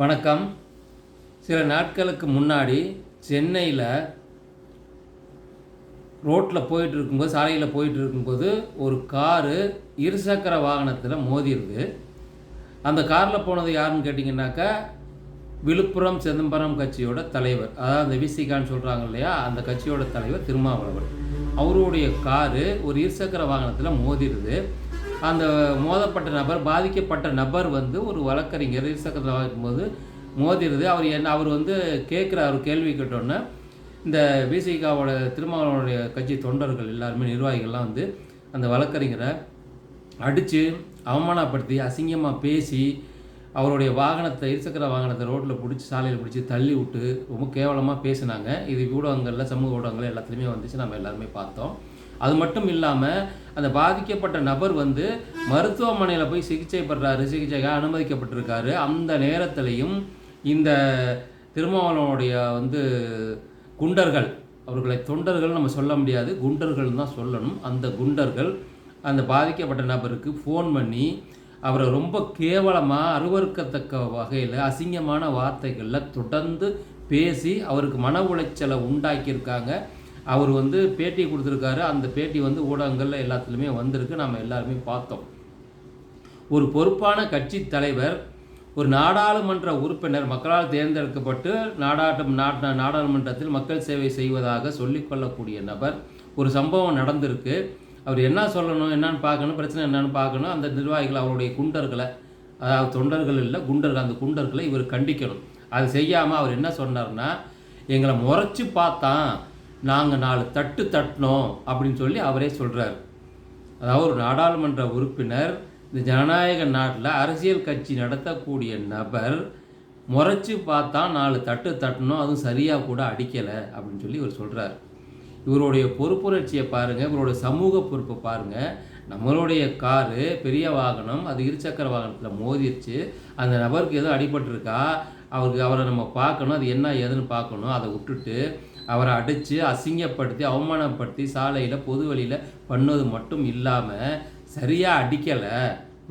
வணக்கம். சில நாட்களுக்கு முன்னாடி சென்னையில் ரோட்டில் போயிட்டு இருக்கும்போது சாலையில் போயிட்டு இருக்கும்போது ஒரு காரு இருசக்கர வாகனத்தில் மோதிருது. அந்த காரில் போனது யாருன்னு கேட்டிங்கன்னாக்கா விழுப்புரம் சிதம்பரம் கட்சியோட தலைவர். அதாவது அந்த விசிகான்னு சொல்கிறாங்க இல்லையா அந்த கட்சியோட தலைவர் திருமாவளவன். அவருடைய காரு ஒரு இருசக்கர வாகனத்தில் மோதிருது. அந்த மோதப்பட்ட நபர் பாதிக்கப்பட்ட நபர் வந்து ஒரு வழக்கறிஞர் இருசக்கரத்தில் வாங்கும்போது மோதிடுது அவர் என்ன அவர் வந்து கேட்குற ஒரு கேள்வி கேட்டோன்னே இந்த விசிகாவோட திருமாவளவனுடைய கட்சி தொண்டர்கள் எல்லாருமே நிர்வாகிகள்லாம் வந்து அந்த வழக்கறிஞரை அடித்து அவமானப்படுத்தி அசிங்கமாக பேசி அவருடைய வாகனத்தை இருசக்கர வாகனத்தை ரோட்டில் பிடிச்சி சாலையில் பிடிச்சி தள்ளி விட்டு ரொம்ப கேவலமாக பேசினாங்க. இது ஊடகங்களில் சமூக ஊடகங்கள் எல்லாத்துலேயுமே வந்துச்சு. நம்ம எல்லாருமே பார்த்தோம். அது மட்டும் இல்லாமல் அந்த பாதிக்கப்பட்ட நபர் வந்து மருத்துவமனையில் போய் சிகிச்சை பெறாரு சிகிச்சைக்காக அனுமதிக்கப்பட்டிருக்காரு. அந்த நேரத்திலையும் இந்த திருமாவளவனுடைய வந்து குண்டர்கள் அவர்களை தொண்டர்கள் நம்ம சொல்ல முடியாது குண்டர்கள் தான் சொல்லணும். அந்த குண்டர்கள் அந்த பாதிக்கப்பட்ட நபருக்கு ஃபோன் பண்ணி அவரை ரொம்ப கேவலமாக அருவறுக்கத்தக்க வகையில் அசிங்கமான வார்த்தைகளில் தொடர்ந்து பேசி அவருக்கு மன உளைச்சலை உண்டாக்கியிருக்காங்க. அவர் வந்து பேட்டி கொடுத்துருக்காரு. அந்த பேட்டி வந்து ஊடகங்களில் எல்லாத்துலேயுமே வந்திருக்கு. நம்ம எல்லாருமே பார்த்தோம். ஒரு பொறுப்பான கட்சி தலைவர் ஒரு நாடாளுமன்ற உறுப்பினர் மக்களால் தேர்ந்தெடுக்கப்பட்டு நாடாட்டம் நாட்ட நாடாளுமன்றத்தில் மக்கள் சேவை செய்வதாக சொல்லிக்கொள்ளக்கூடிய நபர் ஒரு சம்பவம் நடந்திருக்கு. அவர் என்ன சொல்லணும் என்னன்னு பார்க்கணும் பிரச்சனை என்னன்னு பார்க்கணும். அந்த நிர்வாகிகள் அவருடைய குண்டர்களை அதாவது தொண்டர்கள் இல்லை குண்டர்கள் அந்த குண்டர்களை இவர் கண்டிக்கணும். அது செய்யாமல் அவர் என்ன சொன்னார்னா எங்களை முறைச்சி பார்த்தான் நாங்கள் நாலு தட்டு தட்டினோம் அப்படின்னு சொல்லி அவரே சொல்கிறார் அதாவது ஒரு நாடாளுமன்ற உறுப்பினர் இந்த ஜனநாயக நாட்டில் அரசியல் கட்சி நடத்தக்கூடிய நபர் முறைச்சி பார்த்தா நாலு தட்டு தட்டணும் அதுவும் சரியாக கூட அடிக்கலை அப்படின்னு சொல்லி இவர் சொல்கிறார் இவருடைய பொறுப்புணர்ச்சியை பாருங்கள் இவருடைய சமூக பொறுப்பை பாருங்கள் நம்மளுடைய காரு பெரிய வாகனம் அது இருசக்கர வாகனத்தில் மோதிருச்சு. அந்த நபருக்கு எதுவும் அடிபட்டிருக்கா அவருக்கு அவரை நம்ம பார்க்கணும் அது என்ன ஏதுன்னு பார்க்கணும் அதை விட்டுட்டு அவரை அடித்து அசிங்கப்படுத்தி அவமானப்படுத்தி சாலையில் பொது வழியில் பண்ணது மட்டும் இல்லாமல் சரியாக அடிக்கலை.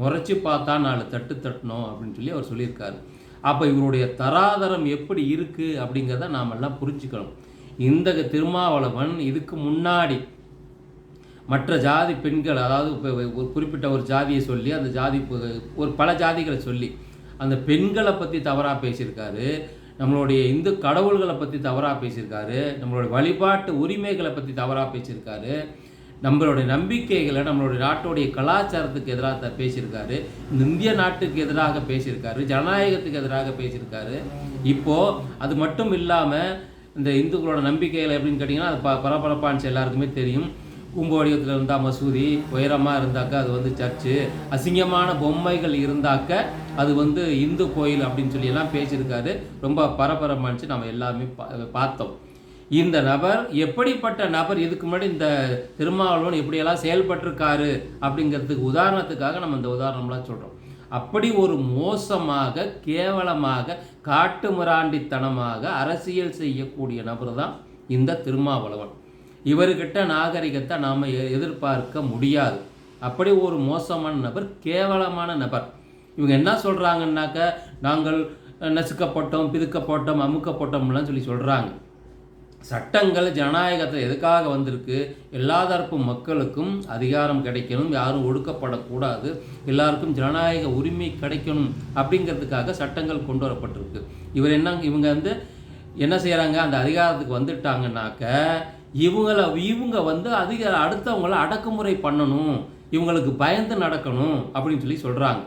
முறைச்சி பார்த்தா நாலு தட்டு தட்டணும் அப்படின்னு சொல்லி அவர் சொல்லியிருக்காரு. அப்போ இவருடைய தராதரம் எப்படி இருக்குது அப்படிங்கிறத நாமெல்லாம் புரிஞ்சுக்கணும். இந்த திருமாவளவன் இதுக்கு முன்னாடி மற்ற ஜாதி பெண்கள் அதாவது இப்போ ஒரு குறிப்பிட்ட ஒரு ஜாதியை சொல்லி அந்த ஜாதி ஒரு பல ஜாதிகளை சொல்லி அந்த பெண்களை பற்றி தவறாக பேசியிருக்காரு. நம்மளுடைய இந்து கடவுள்களை பற்றி தவறாக பேசியிருக்காரு நம்மளுடைய வழிபாட்டு உரிமைகளை பற்றி தவறாக பேசியிருக்காரு நம்மளுடைய நம்பிக்கைகளை நம்மளுடைய நாட்டுடைய கலாச்சாரத்துக்கு எதிராக த- பேசியிருக்காரு இந்த இந்திய நாட்டுக்கு எதிராக பேசியிருக்காரு ஜனநாயகத்துக்கு எதிராக பேசியிருக்காரு. இப்போது அது மட்டும் இல்லாமல் இந்த இந்துக்களோட நம்பிக்கைகளை எப்படின்னு கேட்டிங்கன்னா அது ப பரபரப்பான்னு எல்லாருக்குமே தெரியும். கும்பவடிவத்தில் இருந்தால் மசூதி உயரமாக இருந்தாக்கா அது வந்து சர்ச்சு அசிங்கமான பொம்மைகள் இருந்தாக்க அது வந்து இந்து கோயில் அப்படின்னு சொல்லி எல்லாம் பேசியிருக்காரு. ரொம்ப பரபரமானுச்சு நம்ம எல்லாமே பா- பார்த்தோம். இந்த நபர் எப்படிப்பட்ட நபர் இதுக்கு முன்னாடி இந்த திருமாவளவன் எப்படியெல்லாம் செயல்பட்டிருக்காரு அப்படிங்கிறதுக்கு உதாரணத்துக்காக நம்ம இந்த உதாரணம்லாம் சொல்கிறோம் அப்படி ஒரு மோசமாக கேவலமாக காட்டுமிராண்டித்தனமாக அரசியல் செய்யக்கூடிய நபர் தான் இந்த திருமாவளவன். இவர்கிட்ட நாகரிகத்தை நாம் எதிர்பார்க்க முடியாது. அப்படி ஒரு மோசமான நபர் கேவலமான நபர். இவங்க என்ன சொல்கிறாங்கன்னாக்க நாங்கள் நசுக்கப்பட்டோம் பிதுக்கப்பட்டோம் அமுக்கப்பட்டோம்லாம் சொல்லி சொல்கிறாங்க சட்டங்கள் ஜனநாயகத்தில் எதுக்காக வந்திருக்கு? எல்லா தரப்பு மக்களுக்கும் அதிகாரம் கிடைக்கணும் யாரும் ஒடுக்கப்படக்கூடாது. எல்லாருக்கும் ஜனநாயக உரிமை கிடைக்கணும் அப்படிங்கிறதுக்காக சட்டங்கள் கொண்டு வரப்பட்டிருக்கு. இவர் என்ன இவங்க வந்து என்ன செய்கிறாங்க அந்த அதிகாரத்துக்கு வந்துட்டாங்கனாக்க இவங்கள இவங்க வந்து அதிக அடுத்தவங்கள அடக்குமுறை பண்ணணும். இவங்களுக்கு பயந்து நடக்கணும் அப்படின்னு சொல்லி சொல்கிறாங்க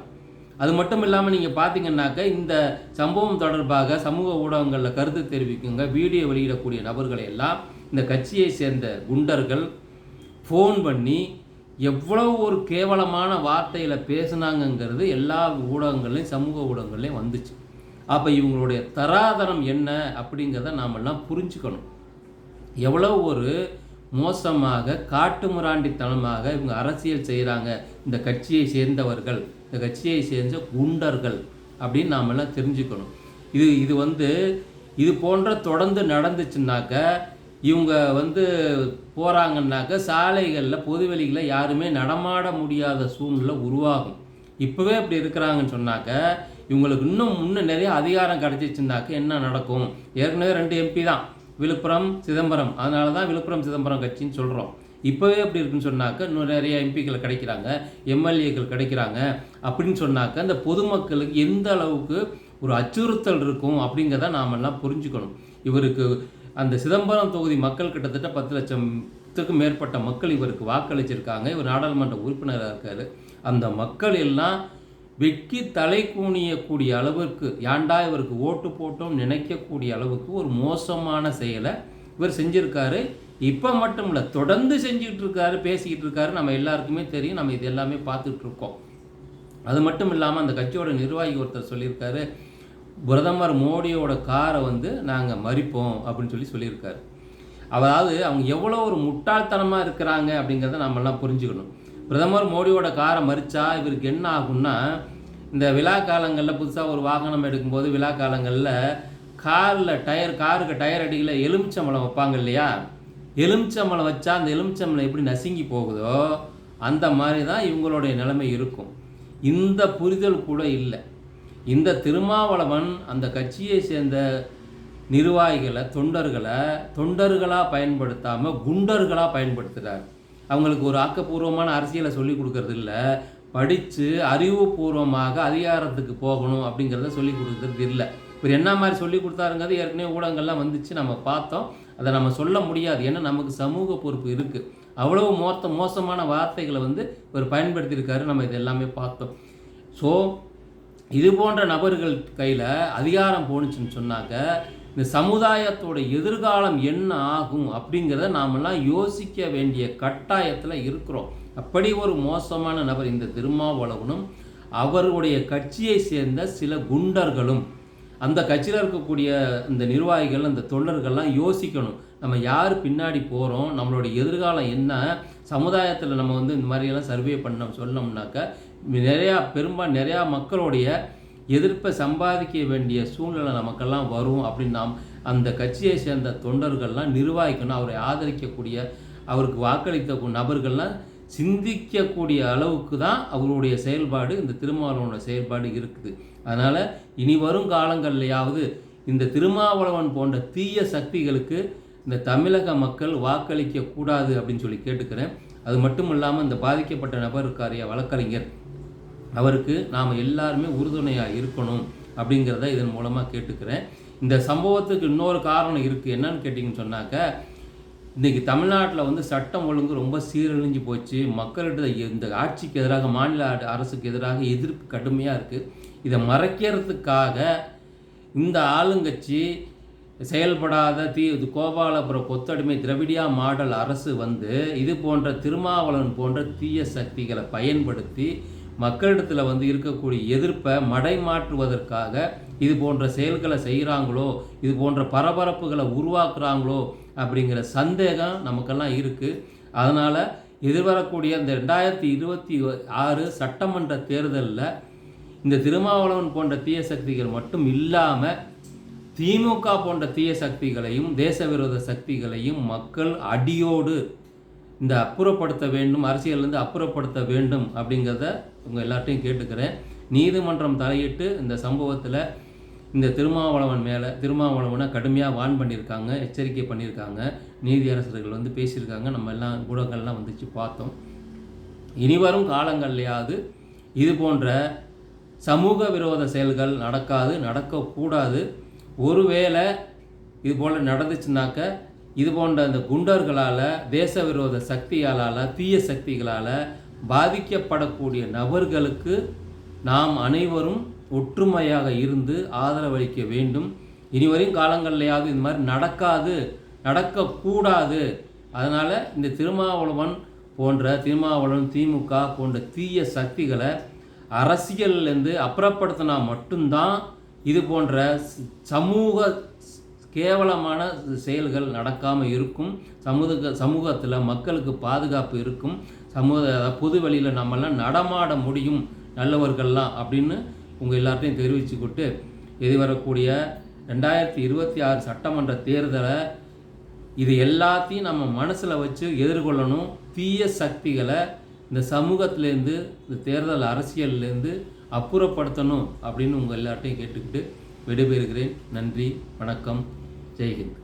அது மட்டும் இல்லாமல் நீங்கள் பார்த்தீங்கன்னாக்க இந்த சம்பவம் தொடர்பாக சமூக ஊடகங்களில் கருத்து தெரிவிக்குங்க. வீடியோ வெளியிடக்கூடிய நபர்களை எல்லாம் இந்த கட்சியை சேர்ந்த குண்டர்கள் ஃபோன் பண்ணி எவ்வளோ ஒரு கேவலமான வார்த்தையில் பேசுனாங்கங்கிறது எல்லா ஊடகங்கள்லையும் சமூக ஊடகங்கள்லையும் வந்துச்சு. அப்போ இவங்களுடைய தராதரம் என்ன அப்படிங்கிறத நாமெல்லாம் புரிஞ்சுக்கணும். எவ்வளோ ஒரு மோசமாக காட்டுமிராண்டித்தனமாக இவங்க அரசியல் செய்கிறாங்க இந்த கட்சியை சேர்ந்தவர்கள் இந்த கட்சியை சேர்ந்த குண்டர்கள் அப்படின்னு நாமெல்லாம் தெரிஞ்சுக்கணும். இது இது வந்து இது போன்ற தொடர்ந்து நடந்துச்சுன்னாக்க இவங்க வந்து போகிறாங்கன்னாக்க சாலைகளில் பொதுவெளிகளில் யாருமே நடமாட முடியாத சூழ்நிலை உருவாகும். இப்போவே இப்படி இருக்கிறாங்கன்னு சொன்னாக்க இவங்களுக்கு இன்னும் இன்னும் நிறைய அதிகாரம் கிடைச்சிச்சுனாக்க என்ன நடக்கும்? ஏற்கனவே ரெண்டு எம்பி தான். விழுப்புரம் சிதம்பரம். அதனால தான் விழுப்புரம் சிதம்பரம் கட்சின்னு சொல்கிறோம் இப்போவே அப்படி இருக்குன்னு சொன்னாக்க இன்னும் நிறைய எம்பிக்கள் கிடைக்கிறாங்க. எம்எல்ஏக்கள் கிடைக்கிறாங்க. அப்படின்னு சொன்னாக்க அந்த பொதுமக்களுக்கு எந்த அளவுக்கு ஒரு அச்சுறுத்தல் இருக்கும் அப்படிங்கிறத நாம் எல்லாம் புரிஞ்சுக்கணும். இவருக்கு அந்த சிதம்பரம் தொகுதி மக்கள் கிட்டத்தட்ட பத்து லட்சத்துக்கும் மேற்பட்ட மக்கள் இவருக்கு வாக்களிச்சிருக்காங்க. இவர் நாடாளுமன்ற உறுப்பினராக இருக்கார். அந்த மக்கள் எல்லாம் வெக்கி தலை கூணியக்கூடிய அளவிற்கு ஏண்டா இவருக்கு ஓட்டு போட்டோம் நினைக்கக்கூடிய அளவுக்கு ஒரு மோசமான செயலை இவர் செஞ்சுருக்காரு. இப்போ மட்டும் இல்லை தொடர்ந்து செஞ்சுக்கிட்டு இருக்காரு பேசிக்கிட்டு இருக்காரு நம்ம எல்லாருக்குமே தெரியும் நம்ம இது எல்லாமே பார்த்துட்ருக்கோம். அது மட்டும் இல்லாமல் அந்த கட்சியோட நிர்வாகி ஒருத்தர் சொல்லியிருக்காரு பிரதமர் மோடியோட காரை வந்து நாங்கள் மறிப்போம் அப்படின்னு சொல்லி சொல்லியிருக்காரு. அதாவது அவங்க எவ்வளோ ஒரு முட்டாள்தனமாக இருக்கிறாங்க அப்படிங்கிறத நம்மெல்லாம் புரிஞ்சுக்கணும். பிரதமர் மோடியோட காரை மறிச்சா இவருக்கு என்ன ஆகும்னா இந்த விழா காலங்களில் புதுசாக ஒரு வாகனம் எடுக்கும்போது விழா காலங்களில் காரில் டயர் காருக்கு டயர் அடியில் எலுமிச்சம்பழம் வைப்பாங்க இல்லையா? எலுமிச்சம்பழம் வச்சா அந்த எலுமிச்சம்பழம் எப்படி நசுங்கி போகுதோ அந்த மாதிரி தான் இவங்களுடைய நிலைமை இருக்கும். இந்த புரிதல் கூட இல்லை. இந்த திருமாவளவன் அந்த கட்சியை சேர்ந்த நிர்வாகிகளை தொண்டர்களை தொண்டர்களாக பயன்படுத்தாமல் குண்டர்களாக பயன்படுத்துகிறார் அவங்களுக்கு ஒரு ஆக்கப்பூர்வமான அரசியலை சொல்லிக் கொடுக்கறது இல்லை படித்து அறிவுபூர்வமாக அதிகாரத்துக்கு போகணும் அப்படிங்கிறத சொல்லி கொடுக்கறது இல்லை. இவர் என்ன மாதிரி சொல்லி கொடுத்தாருங்கிறது ஏற்கனவே ஊடகங்கள்லாம் வந்துச்சு. நம்ம பார்த்தோம். அதை நம்ம சொல்ல முடியாது. ஏன்னா நமக்கு சமூக பொறுப்பு இருக்குது அவ்வளவு மோத்த மோசமான வார்த்தைகளை வந்து இவர் பயன்படுத்தியிருக்காரு. நம்ம இது எல்லாமே பார்த்தோம். ஸோ இது போன்ற நபர்கள் கையில் அதிகாரம் போணுச்சுன்னு சொன்னாக்க இந்த சமுதாயத்தோட எதிர்காலம் என்ன ஆகும் அப்படிங்கிறத நாமெல்லாம் யோசிக்க வேண்டிய கட்டாயத்தில் இருக்கிறோம். அப்படி ஒரு மோசமான நபர் இந்த திருமாவளவனும் அவருடைய கட்சியை சேர்ந்த சில குண்டர்களும் அந்த கட்சியில் இருக்கக்கூடிய இந்த நிர்வாகிகள் அந்த தொண்டர்கள்லாம் யோசிக்கணும். நம்ம யார் பின்னாடி போகிறோம் நம்மளுடைய எதிர்காலம் என்ன? சமுதாயத்தில் நம்ம வந்து இந்த மாதிரியெல்லாம் சர்வே பண்ண சொன்னோம்னாக்க நிறையா பெரும்பாலும் நிறையா மக்களுடைய எதிர்ப்பை சம்பாதிக்க வேண்டிய சூழ்நிலை நமக்கெல்லாம் வரும் அப்படின்னு நாம் அந்த கட்சியை சேர்ந்த தொண்டர்கள்லாம் நிர்வாகிக்கணும் அவரை ஆதரிக்கக்கூடிய அவருக்கு வாக்களித்த நபர்கள்லாம் சிந்திக்கக்கூடிய அளவுக்கு தான் அவருடைய செயல்பாடு இந்த திருமாவளவனோட செயல்பாடு இருக்குது. அதனால் இனி வரும் காலங்கள்லையாவது இந்த திருமாவளவன் போன்ற தீய சக்திகளுக்கு இந்த தமிழக மக்கள் வாக்களிக்க கூடாது அப்படின்னு சொல்லி கேட்டுக்கிறேன். அது மட்டும் இல்லாமல் இந்த பாதிக்கப்பட்ட நபர் இருக்காரிய வழக்கறிஞர். அவருக்கு நாம் எல்லாருமே உறுதுணையாக இருக்கணும் அப்படிங்கிறத இதன் மூலமாக கேட்டுக்கிறேன். இந்த சம்பவத்துக்கு இன்னொரு காரணம் இருக்குது என்னன்னு கேட்டிங்கன்னு சொன்னாக்க இன்றைக்கி தமிழ்நாட்டில் வந்து சட்டம் ஒழுங்கு ரொம்ப சீரழிஞ்சு போச்சு. மக்கள்கிட்ட இந்த ஆட்சிக்கு எதிராக மாநில அரசுக்கு எதிராக எதிர்ப்பு கடுமையாக இருக்குது இதை மறைக்கிறதுக்காக இந்த ஆளுங்கட்சி செயல்படாத தீ கோபாலபுரம் கொத்தடிமை திரவிடியா மாடல் அரசு வந்து இது போன்ற திருமாவளவன் போன்ற தீய சக்திகளை பயன்படுத்தி மக்களிடத்தில் வந்து இருக்கக்கூடிய எதிர்ப்பை மடை மாற்றுவதற்காக இது போன்ற செயல்களை செய்கிறாங்களோ இது போன்ற பரபரப்புகளை உருவாக்குறாங்களோ அப்படிங்கிற சந்தேகம் நமக்கெல்லாம் இருக்குது அதனால் எதிர்வரக்கூடிய இந்த ரெண்டாயிரத்தி இருபத்தி ஆறு சட்டமன்ற தேர்தலில் இந்த திருமாவளவன் போன்ற தீய சக்திகள் மட்டும் இல்லாமல் திமுக போன்ற தீய சக்திகளையும் தேச விரோத சக்திகளையும் மக்கள் அடியோடு இந்த அப்புறப்படுத்த வேண்டும் அரசியலேருந்து அப்புறப்படுத்த வேண்டும் அப்படிங்கிறத உங்கள் எல்லார்ட்டையும் கேட்டுக்கிறேன். நீதிமன்றம் தலையிட்டு இந்த சம்பவத்தில் இந்த திருமாவளவன் மேலே திருமாவளவனை கடுமையாக வான் பண்ணியிருக்காங்க எச்சரிக்கை பண்ணியிருக்காங்க. நீதியரசர்கள் வந்து பேசியிருக்காங்க. நம்ம எல்லாம் ஊடகங்கள்லாம் வந்துச்சு பார்த்தோம். இனிவரும் காலங்கள்லையாவது இது போன்ற சமூக விரோத செயல்கள் நடக்காது நடக்கக்கூடாது. ஒருவேளை இது போல் நடந்துச்சுனாக்க இது போன்ற அந்த குண்டர்களால் தேச விரோத சக்திகளால் தீய சக்திகளால் பாதிக்கப்படக்கூடிய நபர்களுக்கு நாம் அனைவரும் ஒற்றுமையாக இருந்து ஆதரவளிக்க வேண்டும். இனிவரும் காலங்கள்லையாவது இந்த மாதிரி நடக்காது நடக்கக்கூடாது. அதனால் இந்த திருமாவளவன் போன்ற திருமாவளவன் திமுக போன்ற தீய சக்திகளை அரசியல்லேருந்து அப்புறப்படுத்தினா மட்டும்தான் இது போன்ற சமூக கேவலமான செயல்கள் நடக்காமல் இருக்கும். சமூக சமூகத்தில் மக்களுக்கு பாதுகாப்பு இருக்கும். சமூக பொது வழியில் நம்மெல்லாம் நடமாட முடியும் நல்லவர்கள்லாம் அப்படின்னு உங்கள் எல்லார்ட்டையும் தெரிவிச்சுக்கிட்டு எது வரக்கூடிய ரெண்டாயிரத்தி இருபத்தி ஆறு சட்டமன்ற தேர்தலை இது எல்லாத்தையும் நம்ம மனசில் வச்சு எதிர்கொள்ளணும். தீய சக்திகளை இந்த சமூகத்திலேருந்து இந்த தேர்தல் அரசியல்லேருந்து அப்புறப்படுத்தணும் அப்படின்னு உங்கள் எல்லார்ட்டையும் கேட்டுக்கிட்டு விடைபெறுகிறேன். நன்றி வணக்கம் ஜெய்ஹிந்த்.